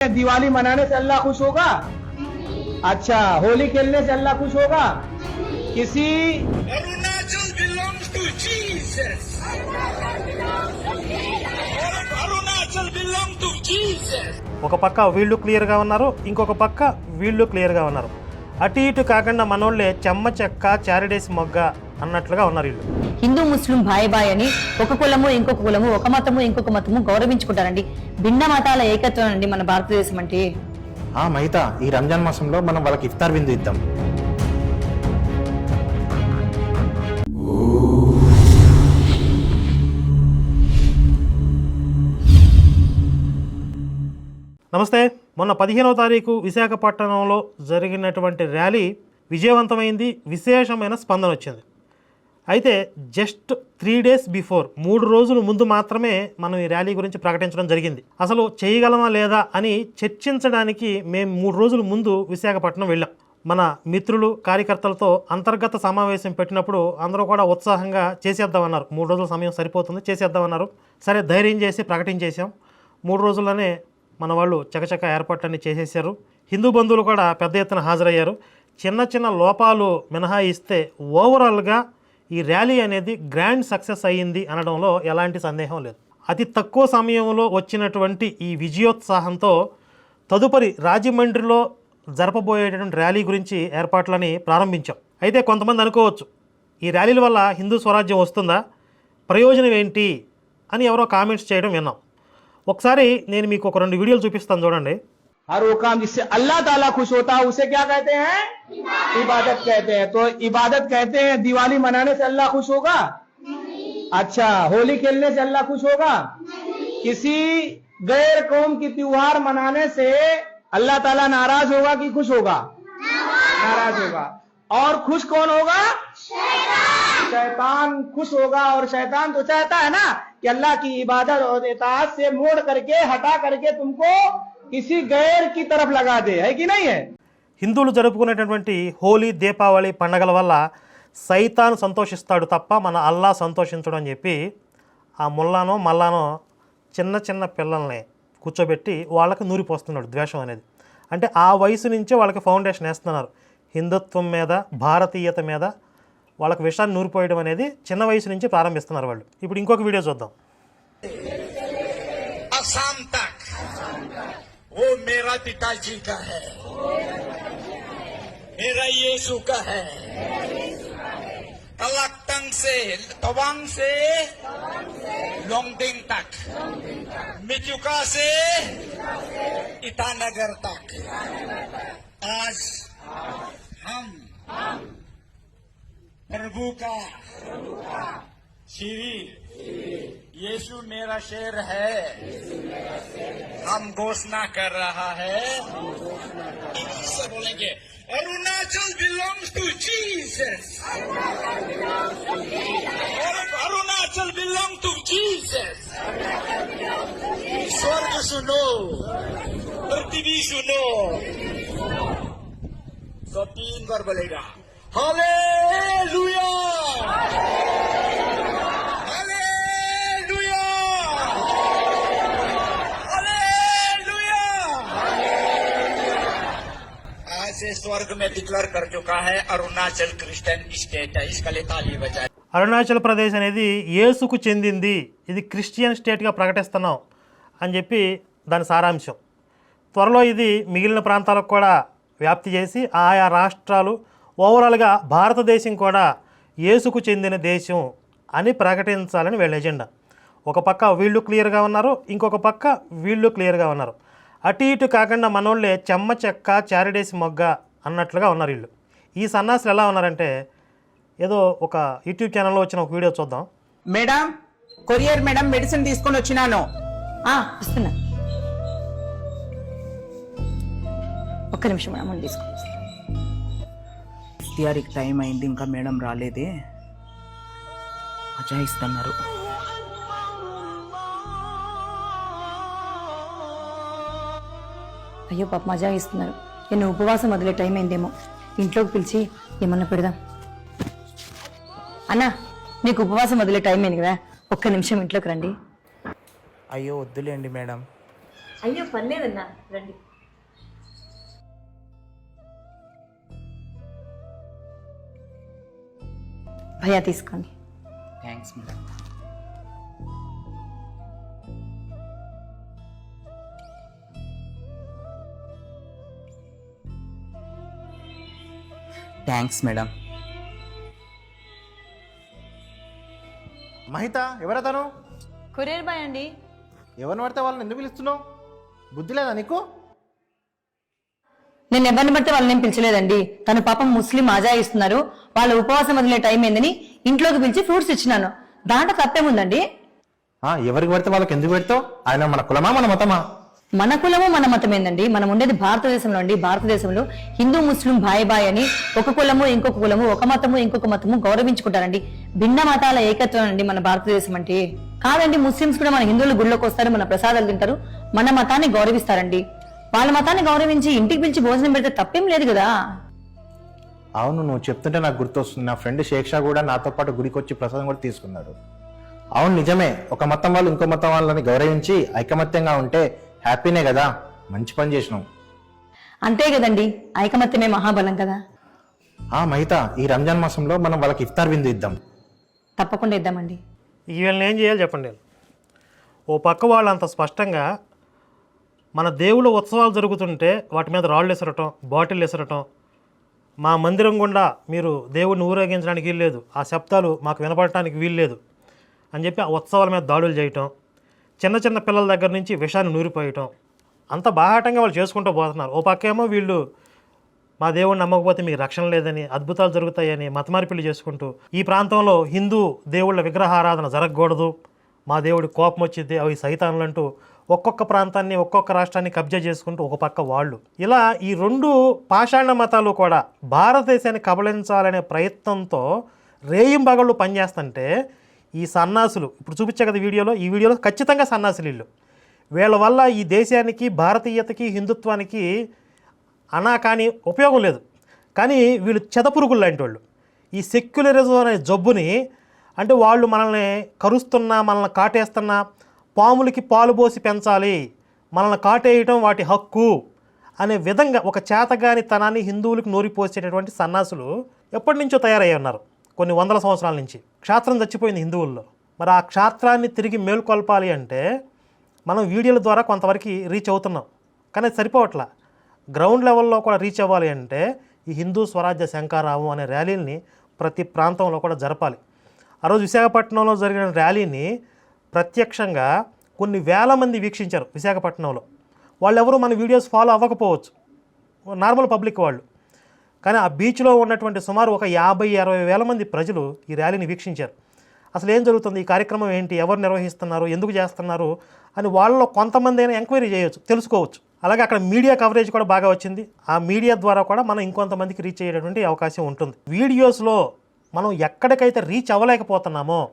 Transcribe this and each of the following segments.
दिवाली मनाने से अल्लाह खुश होगा अच्छा होली खेलने से अल्लाह खुश होगा किसी Arunachal belongs to Jesus. Arunachal belongs to Jesus. ఒక పక్క వీళ్ళు క్లియర్గా ఉన్నారు ఇంకొక పక్క వీళ్ళు క్లియర్గా ఉన్నారు అటు ఇటు కాకుండా మనోళ్ళే చెమ్మ చెక్క చారిడేసి మొగ్గ అన్నట్లుగా ఉన్నారు వీళ్ళు హిందూ ముస్లిం బాయ్ బాయ్ అని ఒక కులము ఇంకొక కులము ఒక మతము ఇంకొక మతము గౌరవించుకుంటారండి. భిన్న మతాల ఏకత్వం అండి మన భారతదేశం అంటే. ఆ మైతా ఈ రంజాన్ మాసంలో మనం వాళ్ళకి ఇఫ్తార్ విందు ఇద్దాం. నమస్తే మొన్న పదిహేనవ తారీఖు విశాఖపట్నంలో జరిగినటువంటి ర్యాలీ విజయవంతమైంది విశేషమైన స్పందన వచ్చింది. అయితే జస్ట్ త్రీ డేస్ బిఫోర్ మూడు రోజుల ముందు మాత్రమే మనం ఈ ర్యాలీ గురించి ప్రకటించడం జరిగింది. అసలు చేయగలమా లేదా అని చర్చించడానికి మేము మూడు రోజుల ముందు విశాఖపట్నం వెళ్ళాం. మన మిత్రులు కార్యకర్తలతో అంతర్గత సమావేశం పెట్టినప్పుడు అందరూ కూడా ఉత్సాహంగా చేసేద్దామన్నారు. మూడు రోజుల సమయం సరిపోతుంది చేసేద్దామన్నారు. సరే ధైర్యం చేసి ప్రకటించేసాం మూడు రోజుల్లోనే మన వాళ్ళు చకచక ఏర్పాట్లన్నీ చేసేసారు హిందూ బంధువులు కూడా పెద్ద ఎత్తున హాజరయ్యారు. చిన్న చిన్న లోపాలు మినహాయిస్తే ఓవరాల్గా ఈ ర్యాలీ అనేది గ్రాండ్ సక్సెస్ అయ్యింది అనడంలో ఎలాంటి సందేహం లేదు. అతి తక్కువ సమయంలో వచ్చినటువంటి ఈ విజయోత్సాహంతో తదుపరి రాజమండ్రిలో జరపబోయేటటువంటి ర్యాలీ గురించి ఏర్పాట్లని ప్రారంభించాం. అయితే కొంతమంది అనుకోవచ్చు ఈ ర్యాలీల వల్ల హిందూ స్వరాజ్యం వస్తుందా? ప్రయోజనం ఏంటి? అని ఎవరో కామెంట్స్ చేయడం విన్నాం. ఒకసారి నేను మీకు ఒక రెండు వీడియోలు చూపిస్తాను చూడండి. हर वो काम जिससे अल्लाह ताला खुश होता है, उसे क्या कहते हैं? इबादत कहते हैं। तो इबादत कहते हैं, दिवाली मनाने से अल्लाह खुश होगा? अच्छा होली खेलने से अल्लाह खुश होगा? किसी गैर कौम की त्योहार मनाने से अल्लाह ताला नाराज़ होगा कि खुश होगा? नाराज़ होगा। और खुश कौन होगा? शैतान खुश होगा। और शैतान तो चाहता है ना कि अल्लाह की इबादत और इताअत से मोड़ करके, हटा करके तुमको किसी गैर की तरफ लगा दे है कि नहीं है హిందువులు జరుపుకునేటటువంటి హోలీ దీపావళి పండగల వల్ల సైతాన్ సంతోషిస్తాడు తప్ప మన అల్లా సంతోషించడు అని చెప్పి ఆ ముల్లానో మల్లానో చిన్న చిన్న పిల్లల్ని కూర్చోబెట్టి వాళ్ళకి నూరిపోస్తున్నాడు ద్వేషం అనేది అంటే ఆ వయసు నుంచే వాళ్ళకి ఫౌండేషన్ వేస్తున్నారు హిందుత్వం మీద భారతీయత మీద వాళ్ళకి విషయాన్ని నూరిపోయడం అనేది చిన్న వయసు నుంచి ప్రారంభిస్తున్నారు వాళ్ళు ఇప్పుడు ఇంకొక వీడియో చూద్దాం वो मेरा पिताजी का है। मेरा यीशु का है। तलक्तंग से तवांग से लोंगडिंग तक। मिचुका से ईटानगर तक। आज हम प्रभु का श्री यीशु मेरा शेर है। हम घोषणा कर रहा है। से बोलेंगे, Arunachal belongs to Jesus Arunachal belong to Jesus स्वर्ग सुनो, पृथ्वी सुनो। तो तीन बार बोलेगा हालेलुया हालेलुया! स्वर्ग में डिक्लेयर कर चुका है अरुणाचल क्रिश्चियन स्टेट है इसका लिए ताली बजाए అరుణాచల్ ప్రదేశ్ అనేది యేసుకు చెందింది ఇది క్రిస్టియన్ స్టేట్గా ప్రకటిస్తున్నాం అని చెప్పి దాని సారాంశం త్వరలో ఇది మిగిలిన ప్రాంతాలకు కూడా వ్యాప్తి చేసి ఆయా రాష్ట్రాలు ఓవరాల్గా భారతదేశం కూడా యేసుకు చెందిన దేశం అని ప్రకటించాలని వీళ్ళ ఎజెండా ఒక పక్క వీళ్ళు క్లియర్గా ఉన్నారు ఇంకొక పక్క వీళ్ళు క్లియర్గా ఉన్నారు అటు ఇటు కాకుండా మనోళ్ళే చెమ్మ చెక్క చారిడేసి మొగ్గ అన్నట్లుగా ఉన్నారు వీళ్ళు. ఈ సన్నాసులు ఎలా ఉన్నారంటే ఏదో ఒక యూట్యూబ్ ఛానల్లో వచ్చిన ఒక వీడియో చూద్దాం. మేడం కొరియర్ మేడం మెడిసిన్ తీసుకొని వచ్చినాను. ఆ వస్తున్నా. ఒక్క నిమిషం అమౌంట్ తీసుకోండి ఇఫ్తియారికి టైం అయింది ఇంకా మేడం రాలేదే. అజాయిస్తున్నారు. అయ్యో పాప మజా ఇస్తున్నారు నేను ఉపవాసం వదిలే టైం అయిందేమో. ఇంట్లోకి పిలిచి ఏమన్నా పెడదాం. అన్నా నీకు ఉపవాసం వదిలే టైం అయింది కదా ఒక్క నిమిషం ఇంట్లోకి రండి. అయ్యో వద్దులేండి మేడం. అయ్యో పర్లేదన్నా రండి. భయ్యా తీసుకోండి. Thanks madam thanks madam Mahita ఎవరతను? కొరియర్ బాయ్ అండి. ఎవరిని పడితే వాళ్ళని ఎందుకు పిలుస్తున్నావు? బుద్ధి లేదా నీకు? నేను ఎవరిని బట్టి వాళ్ళని ఏం పిలిచలేదండి. తను పాపం ముస్లిం ఆజా ఇస్తున్నారు. వాళ్ళ ఉపవాసం వదిలే టైం ఏందని ఇంట్లోకి పిలిచి ఫ్రూట్స్ ఇచ్చినాను. దాంట్లో తప్పేముందండి? ఆ, ఎవరికి పడితే వాళ్ళకి ఎందుకు పెడతావు? ఆయన మన కులమా మన మతమా? మన కులము మన మతం ఏందండి? మనం ఉండేది భారతదేశంలో అండి. భారతదేశంలో హిందూ ముస్లిం బాయ్ భాయ్ అని ఒక కులము ఇంకొక కులము ఒక మతము ఇంకొక మతము గౌరవించుకుంటారండి. భిన్న మతాల ఏకత్వం అండి మన భారతదేశం అంటే. కాదండి ముస్లిమ్స్ కూడా మన హిందువుల గుళ్ళోకి వస్తారు మన ప్రసాదాలు తింటారు మన మతాన్ని గౌరవిస్తారండి. వాళ్ళ మతాన్ని గౌరవించి ఇంటికి పిలిచి భోజనం పెడితే తప్పేం లేదు కదా? అవును నువ్వు చెప్తుంటే నాకు గుర్తొస్తుంది. నా ఫ్రెండ్ షేక్షా కూడా నాతో పాటు గుడికి వచ్చి ప్రసాదం కూడా తీసుకున్నాడు. అవును నిజమే. ఒక మతం వాళ్ళు ఇంకో మతం వాళ్ళని గౌరవించి ఐకమత్యంగా ఉంటే హ్యాపీనే కదా. మంచి పని చేసినావు. అంతే కదండి. ఐకమత్యమే మహాబలం కదా. ఆ మహిత ఈ రంజాన్ మాసంలో మనం వాళ్ళకి ఇఫ్తార్ విందు ఇద్దాం. తప్పకుండా ఇద్దామండి. వీళ్ళని ఏం చేయాలి చెప్పండి ఓ పక్క వాళ్ళు అంత స్పష్టంగా మన దేవుళ్ళ ఉత్సవాలు జరుగుతుంటే వాటి మీద రాళ్ళు ఎసరటం బాటిల్ ఎసరటం మా మందిరం గుండా మీరు దేవుడిని ఊరేగించడానికి వీల్లేదు. ఆ శబ్దాలు మాకు వినపడటానికి వీల్లేదు అని చెప్పి ఆ ఉత్సవాల మీద దాడులు చేయటం చిన్న చిన్న పిల్లల దగ్గర నుంచి విషాన్ని నూరిపోయటం. అంత బాహాటంగా వాళ్ళు చేసుకుంటూ పోతున్నారు. ఓ పక్కేమో వీళ్ళు మా దేవుడిని నమ్మకపోతే మీకు రక్షణ లేదని అద్భుతాలు జరుగుతాయని మతమార్పిళ్ళు చేసుకుంటూ ఈ ప్రాంతంలో హిందూ దేవుళ్ళ విగ్రహారాధన జరగకూడదు. మా దేవుడి కోపం వచ్చింది అవి సైతానులంటూ ఒక్కొక్క ప్రాంతాన్ని ఒక్కొక్క రాష్ట్రాన్ని కబ్జా చేసుకుంటూ ఒక పక్క వాళ్ళు. ఇలా ఈ రెండు పాషాణ మతాలు కూడా భారతదేశాన్ని కబళించాలనే ప్రయత్నంతో రేయింబగళ్ళు పనిచేస్తుంటే ఈ సన్నాసులు ఇప్పుడు చూపించే కదా వీడియోలో ఈ వీడియోలో ఖచ్చితంగా సన్నాసులు వీళ్ళు. వీళ్ళ వల్ల ఈ దేశానికి భారతీయతకి హిందుత్వానికి అనా కానీ ఉపయోగం లేదు. కానీ వీళ్ళు చెదపురుగులు లాంటి వాళ్ళు. ఈ సెక్యులరిజం అనే జబ్బుని అంటే వాళ్ళు మనల్ని కరుస్తున్నా మనల్ని కాటేస్తున్నా పాములకి పాలు పోసి పెంచాలి మనల్ని కాటేయటం వాటి హక్కు అనే విధంగా ఒక చేతగాని తనాన్ని హిందువులకు నోరిపోసేటటువంటి సన్నాసులు ఎప్పటి నుంచో తయారయ్యి ఉన్నారు. కొన్ని వందల సంవత్సరాల నుంచి. క్షాత్రం చచ్చిపోయింది హిందువుల్లో. మరి ఆ క్షాత్రాన్ని తిరిగి మేల్కొల్పాలి అంటే మనం వీడియోల ద్వారా కొంతవరకు రీచ్ అవుతున్నాం. కానీ సరిపోవట్లా. గ్రౌండ్ లెవెల్లో కూడా రీచ్ అవ్వాలి అంటే ఈ హిందూ స్వరాజ్య శంకారావం అనే ర్యాలీని ప్రతి ప్రాంతంలో కూడా జరపాలి. ఆ రోజు విశాఖపట్నంలో జరిగిన ర్యాలీని ప్రత్యక్షంగా కొన్ని వేల మంది వీక్షించారు విశాఖపట్నంలో. వాళ్ళెవరూ మన వీడియోస్ ఫాలో అవ్వకపోవచ్చు. నార్మల్ పబ్లిక్ వాళ్ళు. కానీ ఆ బీచ్లో ఉన్నటువంటి సుమారు ఒక యాభై అరవై వేల మంది ప్రజలు ఈ ర్యాలీని వీక్షించారు. అసలు ఏం జరుగుతుంది? ఈ కార్యక్రమం ఏంటి? ఎవరు నిర్వహిస్తున్నారు? ఎందుకు చేస్తున్నారు? అని వాళ్ళలో కొంతమంది అయినా ఎంక్వైరీ చేయొచ్చు తెలుసుకోవచ్చు. అలాగే అక్కడ మీడియా కవరేజ్ కూడా బాగా వచ్చింది. ఆ మీడియా ద్వారా కూడా మనం ఇంకొంతమందికి రీచ్ అయ్యేటటువంటి అవకాశం ఉంటుంది. వీడియోస్లో మనం ఎక్కడికైతే రీచ్ అవ్వలేకపోతున్నామో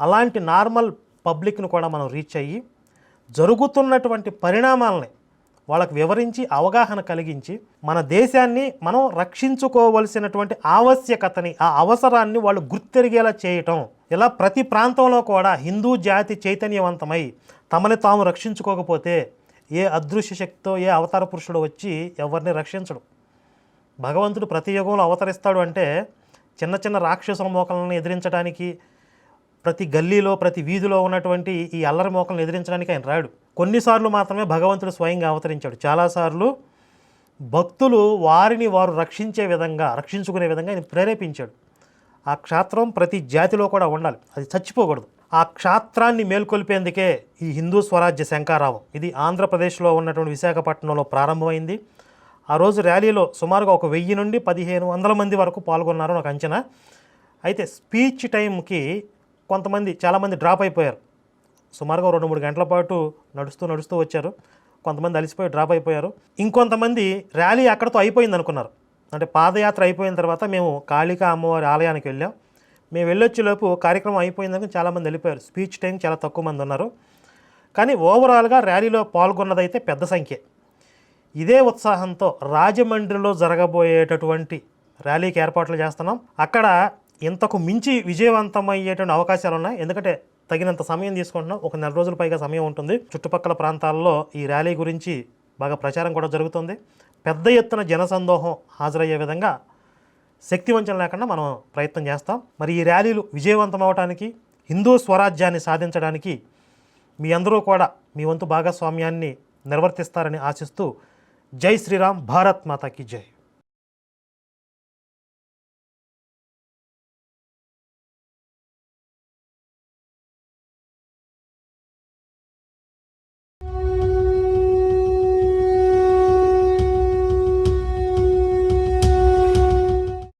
అలాంటి నార్మల్ పబ్లిక్ను కూడా మనం రీచ్ అయ్యి జరుగుతున్నటువంటి పరిణామాలని వాళ్ళకు వివరించి అవగాహన కలిగించి మన దేశాన్ని మనం రక్షించుకోవలసినటువంటి ఆవశ్యకతని ఆ అవసరాన్ని వాళ్ళు గుర్తెరిగేలా చేయటం. ఇలా ప్రతి ప్రాంతంలో కూడా హిందూ జాతి చైతన్యవంతమై తమని తాము రక్షించుకోకపోతే ఏ అదృశ్య శక్తితో ఏ అవతార పురుషుడు వచ్చి ఎవరిని రక్షించడు. భగవంతుడు ప్రతి యుగంలో అవతరిస్తాడు అంటే చిన్న చిన్న రాక్షసుల మోకలను ఎదిరించడానికి ప్రతి గల్లీలో ప్రతి వీధిలో ఉన్నటువంటి ఈ అల్లరి మోకలను ఎదిరించడానికి ఆయన రాడు. కొన్నిసార్లు మాత్రమే భగవంతుడు స్వయంగా అవతరించాడు. చాలాసార్లు భక్తులు వారిని వారు రక్షించే విధంగా రక్షించుకునే విధంగా ఆయన ప్రేరేపించాడు. ఆ క్షాత్రం ప్రతి జాతిలో కూడా ఉండాలి. అది చచ్చిపోకూడదు. ఆ క్షాత్రాన్ని మేల్కొల్పేందుకే ఈ హిందూ స్వరాజ్య శంకారావం ఇది ఆంధ్రప్రదేశ్లో ఉన్నటువంటి విశాఖపట్నంలో ప్రారంభమైంది. ఆ రోజు ర్యాలీలో సుమారుగా ఒక వెయ్యి నుండి పదిహేను వందల మంది వరకు పాల్గొన్నారు నాకు అంచనా. అయితే స్పీచ్ టైంకి కొంతమంది చాలామంది డ్రాప్ అయిపోయారు. సుమారుగా రెండు మూడు గంటల పాటు నడుస్తూ నడుస్తూ వచ్చారు. కొంతమంది అలిసిపోయి డ్రాప్ అయిపోయారు. ఇంకొంతమంది ర్యాలీ అక్కడతో అయిపోయింది అనుకున్నారు. అంటే పాదయాత్ర అయిపోయిన తర్వాత మేము కాళికా అమ్మవారి ఆలయానికి వెళ్ళాం. మేము వెళ్ళొచ్చేలోపు కార్యక్రమం అయిపోయిందని చాలామంది వెళ్ళిపోయారు. స్పీచ్ టైం చాలా తక్కువ మంది ఉన్నారు. కానీ ఓవరాల్గా ర్యాలీలో పాల్గొన్నదైతే పెద్ద సంఖ్య. ఇదే ఉత్సాహంతో రాజమండ్రిలో జరగబోయేటటువంటి ర్యాలీకి ఏర్పాట్లు చేస్తున్నాం. అక్కడ ఇంతకు మించి విజయవంతమయ్యేటువంటి అవకాశాలు ఉన్నాయి ఎందుకంటే తగినంత సమయం తీసుకుంటున్నాం. ఒక నెల రోజుల పైగా సమయం ఉంటుంది. చుట్టుపక్కల ప్రాంతాల్లో ఈ ర్యాలీ గురించి బాగా ప్రచారం కూడా జరుగుతుంది. పెద్ద ఎత్తున జనసందోహం హాజరయ్యే విధంగా శక్తివంచన లేకుండా మనం ప్రయత్నం చేస్తాం. మరి ఈ ర్యాలీలు విజయవంతం అవడానికి హిందూ స్వరాజ్యాన్ని సాధించడానికి మీ అందరూ కూడా మీ వంతు భాగస్వామ్యాన్ని నిర్వర్తిస్తారని ఆశిస్తూ జై శ్రీరామ్ భారత్ మాతాకి జై.